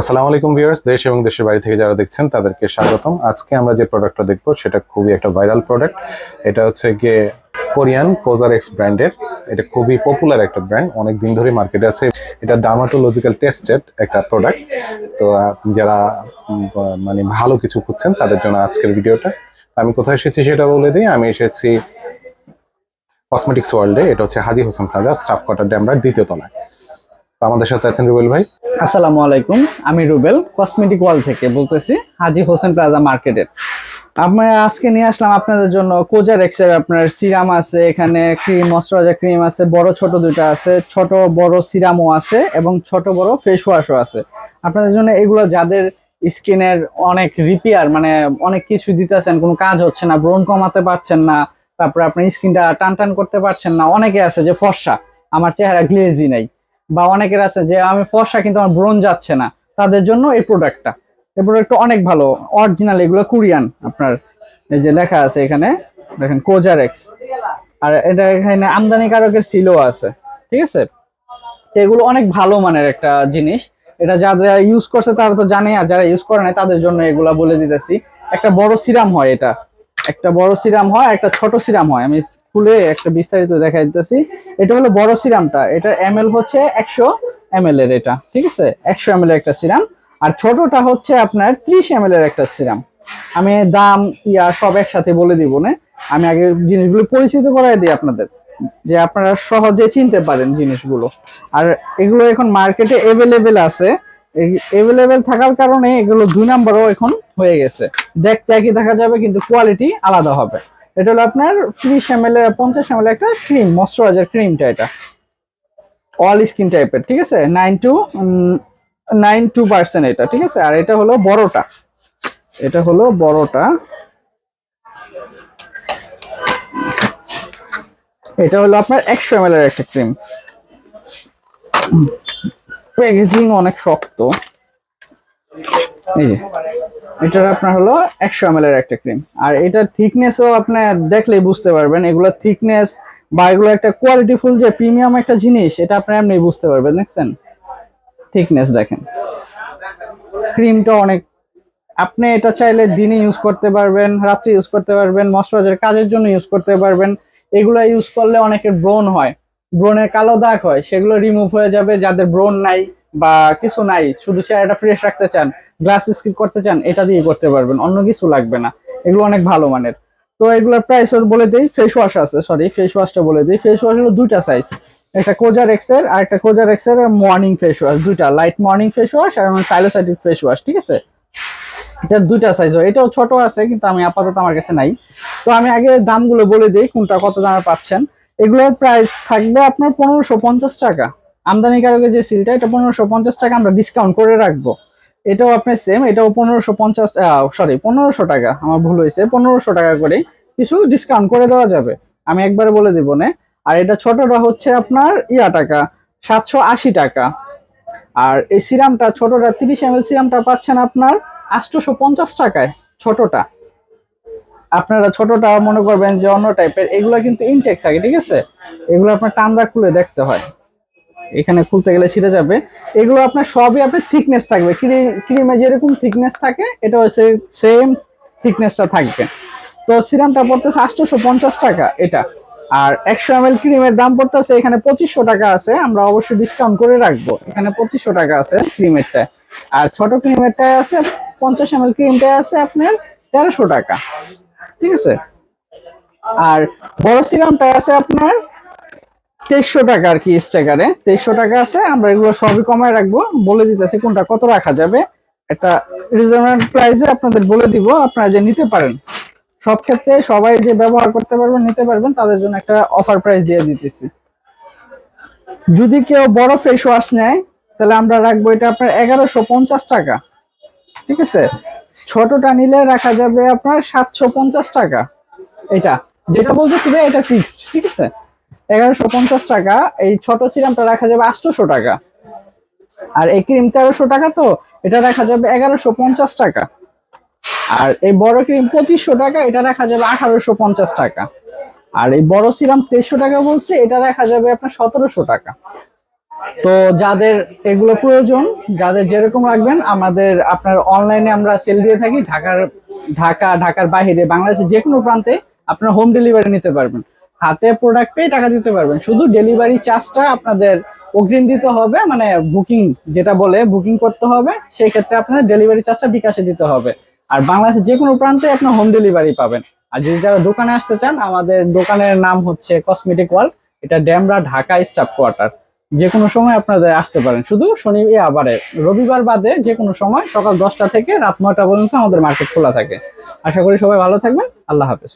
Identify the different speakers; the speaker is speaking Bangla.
Speaker 1: আসসালামু আলাইকুম ভিউয়ার্স, দেশ এবং দেশের বাইরে থেকে যারা দেখছেন, তাদেরকে স্বাগতম। আজকে আমরা যে প্রোডাক্টটা দেখব, সেটা খুবই একটা ভাইরাল প্রোডাক্ট এটা হচ্ছে গিয়ে কোরিয়ান কোজার এক্স ব্র্যান্ডের। এটা খুবই পপুলার একটা ব্র্যান্ড অনেক দিন ধরে মার্কেটে আছে। এটা ডার্মাটোলজিক্যাল টেস্টেড একটা প্রোডাক্ট তো যারা মানে ভালো কিছু খুঁজছেন, তাদের জন্য আজকের ভিডিওটা। আমি কোথায় এসেছি সেটা বলে দিই। আমি এসেছি কসমেটিক্স ওয়ার্ল্ডে এটা হচ্ছে Haji Hossain plaza staff quarter ড্যামরার দ্বিতীয় তলায়। আমাদের সাথে আছেন রুবেল ভাই।
Speaker 2: আসসালামু আলাইকুম, আমি রুবেল কসমেটিক ওয়াল থেকে বলতেছি, হাজি হোসেন প্লাজা মার্কেটের আমি আজকে নিয়ে আসলাম আপনাদের জন্য কোজার এক্সের আপনার সিরাম আছে, এখানে ক্রিম ময়শ্চারাইজার ক্রিম আছে, বড় ছোট দুইটা আছে, ছোট বড় সিরামও আছে এবং ছোট বড় ফেস ওয়াশও আছে। আপনাদের জন্য এগুলো যাদের স্কিনের অনেক রিপেয়ার মানে অনেক কিছু দিতেছেন, কোনো কাজ হচ্ছে না, ব্রণ কমাতে পারছেন না, তারপরে আপনার স্কিনটা টান টান করতে পারছেন না, অনেকে আছে যে ফর্সা, আমার চেহারা গ্লেজি নাই। বা অনেকের আছে যে আমি ফর্সা, কিন্তু আমার ব্রণ যাচ্ছে না। তাদের জন্য এই প্রোডাক্টটা এই প্রোডাক্টটা অনেক ভালো। অরিজিনাল এগুলো কোরিয়ান আপনার। এই যে লেখা আছে এখানে। দেখেন কোজারেক্স আর এটা এখানে আমদানিকারকের সিলও আছে। ঠিক আছে? এগুলো অনেক ভালো মানের একটা জিনিস। এটা যারা ইউজ করছে তারা তো জানে, আর যারা ইউজ করে না তাদের জন্য এগুলা বলে দিতেছি। একটা বড় সিরাম হয় এটা। একটা বড় সিরাম হয়, একটা ছোট সিরাম হয়। আমি খুলে একটা বিস্তারিত দেখা দিতেছি। এটা হলো বড় সিরামটা। এটা এম হচ্ছে একশো এম এর এটা, ঠিক আছে? একশো এম এর একটা সিরাম। আর ছোটটা হচ্ছে আপনার ত্রিশ এম এর একটা সিরাম। আমি দাম, ইয়া সব একসাথে বলে দিব না। আমি আগে জিনিসগুলো পরিচিত করাই দিই আপনাদের, যে আপনারা সহজে চিনতে পারেন জিনিসগুলো। আর এগুলো এখন মার্কেটে এভেলেবেল আছে। এভেলেবেল থাকার কারণে এগুলো দুই নাম্বারও এখন হয়ে গেছে। দেখতে একই দেখা যাবে, কিন্তু কোয়ালিটি আলাদা হবে। এটা হলো আপনার ত্রিশ এম এল পঞ্চাশ এম এল একটা ক্রিম ময়শ্চারাইজার ক্রিমটা এটা। অল স্কিন টাইপের ঠিক আছে? Nine two nine two percent এটা, ঠিক আছে? আর এটা হলো বড়টা। এটা হলো বড়টা। এটা হলো আপনার একশো এম এর একটা ক্রিম প্যাকেজিং অনেক শক্ত। এই যে। এটার আপনার হলো একশো এম এর একটা ক্রিম আর এটার থিকনেসও আপনি দেখলেই বুঝতে পারবেন। এগুলো থিকনেস বা এগুলো একটা কোয়ালিটি ফুল যে প্রিমিয়াম একটা জিনিস, এটা আপনি এমনি বুঝতে পারবেন, দেখছেন? থিকনেস দেখেন। ক্রিমটা অনেক, আপনি এটা চাইলে দিনে ইউজ করতে পারবেন, রাত্রে ইউজ করতে পারবেন ময়শ্চারাইজার কাজের জন্য ইউজ করতে পারবেন। এগুলো ইউজ করলে অনেকের ব্রণ হয়। ব্রণের কালো দাগ হয়, সেগুলো রিমুভ হয়ে যাবে। যাদের ব্রণ নাই বা কিছু নাই, শুধু চেহারাটা ফ্রেশ রাখতে চান গ্লাস স্কিপ করতে চান, এটা দিয়ে করতে পারবেন, অন্য কিছু লাগবে না। এগুলো অনেক ভালো মানের। তো এগুলোর প্রাইস বলে দিই ফেস ওয়াশ আছে সরি ফেস ওয়াশটা বলে দিই। ফেস ওয়াশ হলো দুইটা সাইজ একটা কোজার এক্সের আর একটা কোজার এক্সের মর্নিং ফেস ওয়াশ দুইটা। লাইট মর্নিং ফেস ওয়াশ আর সাইলোসাইটিক ফেস ওয়াশ ঠিক আছে? এটার দুইটা সাইজ হয়। এটাও ছোট আছে, কিন্তু আমি আপাতত আমার কাছে নাই। তো আমি আগে দামগুলো বলে দিই, কোনটা কত দামে পাচ্ছেন। এগুলোর প্রাইস থাকবে আপনার পনেরোশো পঞ্চাশ টাকা। আমদানিকারকের যে সিলটা, এটা পনেরোশো পঞ্চাশ টাকা আমরা ডিসকাউন্ট করে রাখব। এটাও আপনার সেম এটাও পনেরোশো পঞ্চাশ সরি পনেরোশো টাকা, আমার ভুল হয়েছে, পনেরোশো টাকা করে কিছু ডিসকাউন্ট করে দেওয়া যাবে। আমি একবারে বলে দিব না। আর এটা ছোটটা হচ্ছে আপনার ইয়া টাকা, সাতশো আশি টাকা। আর এই সিরামটা ছোটটা, তিরিশ এম এল সিরামটা পাচ্ছেন আপনার আটশোশো পঞ্চাশ টাকায় ছোটটা। আপনারা ছোটটা মনে করবেন যে অন্য টাইপের এগুলো কিন্তু ইনটেক থাকে, ঠিক আছে? এগুলো আপনার টান্দা খুলে দেখতে হয়। এখানে খুলতে গেলে ছিঁড়ে যাবে। এগুলো আপনার সবই আপনার থিকনেস থাকবে। ক্রিমে যেরকম থিকনেস থাকে, এটা হচ্ছে সেম থিকনেসটা থাকবে। তো সিরামটা পড়তেছে আটশোশো পঞ্চাশ টাকা এটা। আর একশো এম এল ক্রিমের দাম পড়তেছে এখানে পঁচিশশো টাকা আছে। আমরা অবশ্যই ডিসকাউন্ট করে রাখব। এখানে পঁচিশশো টাকা আছে ক্রিমেরটা আর ছোট ক্রিমেরটায় আছে, পঞ্চাশ এম এল ক্রিমটায় আছে আপনার তেরোশো টাকা। ঠিক আছে? আর বড় সিরামটা আছে আপনার তেইশশো টাকা আর কি স্টেকারে। তেইশশো টাকা আছে, আমরা এগুলো সবই কমায় রাখব। বলে দিতেছি কোনটা কত রাখা যাবে। একটা রিজনেবল প্রাইসে আপনাদের বলে দিব, আপনারা যে নিতে পারেন। সব ক্ষেত্রে সবাই যে ব্যবহার করতে পারবেন, নিতে পারবেন, তাদের জন্য একটা অফার প্রাইস দিয়ে দিতেছি। যদি কেউ বড় ফেস ওয়াশ নেয়, তাহলে আমরা রাখব এটা আপনার এগারোশো পঞ্চাশ টাকা। ঠিক আছে? ছোটটা নিলে রাখা যাবে আপনার সাতশো পঞ্চাশ টাকা। এটা, যেটা বলতেছি এটা ফিক্সড ঠিক আছে? এগারোশো পঞ্চাশ টাকা। এই ছোট সিরামটা রাখা যাবে আটশোশো টাকা। আর এই ক্রিম তেরোশো টাকা তো, এটা রাখা যাবে এগারোশো পঞ্চাশ টাকা। আর এই বড় ক্রিম পঁচিশশো টাকা, এটা রাখা যাবে আঠারোশো পঞ্চাশ টাকা। আর এই বড় সিরাম তেইশশো টাকা বলছে, এটা রাখা যাবে আপনার সতেরোশো টাকা। তো যাদের এগুলো প্রয়োজন, যাদের যেরকম রাখবেন, আমাদের আপনার অনলাইনে আমরা সেল দিয়ে থাকি, ঢাকার, ঢাকা, ঢাকার বাইরে, বাংলাদেশের যে কোনো প্রান্তে আপনার হোম ডেলিভারি নিতে পারবেন। হাতে প্রোডাক্ট পেয়ে টাকা দিতে পারবেন। শুধু ডেলিভারি চার্জটা আপনাদের অগ্রিম দিতে হবে মানে বুকিং যেটা বলে বুকিং করতে হবে, সেই ক্ষেত্রে আপনার ডেলিভারি চার্জটা বিকাশে দিতে হবে। আর বাংলাদেশের যে কোনো প্রান্তে আপনার হোম ডেলিভারি পাবেন। আর যদি যারা দোকানে আসতে চান, আমাদের দোকানের নাম হচ্ছে কসমেটিক ওয়ার্ল্ড এটা ড্যামরা ঢাকা স্টাফ কোয়ার্টার যে কোনো সময় আপনাদের আসতে পারেন। শুধু শনি আবারে, রবিবার বাদে যে কোনো সময় সকাল দশটা থেকে রাত নয়টা পর্যন্ত আমাদের মার্কেট খোলা থাকে। আশা করি সবাই ভালো থাকবেন। আল্লাহ হাফেজ।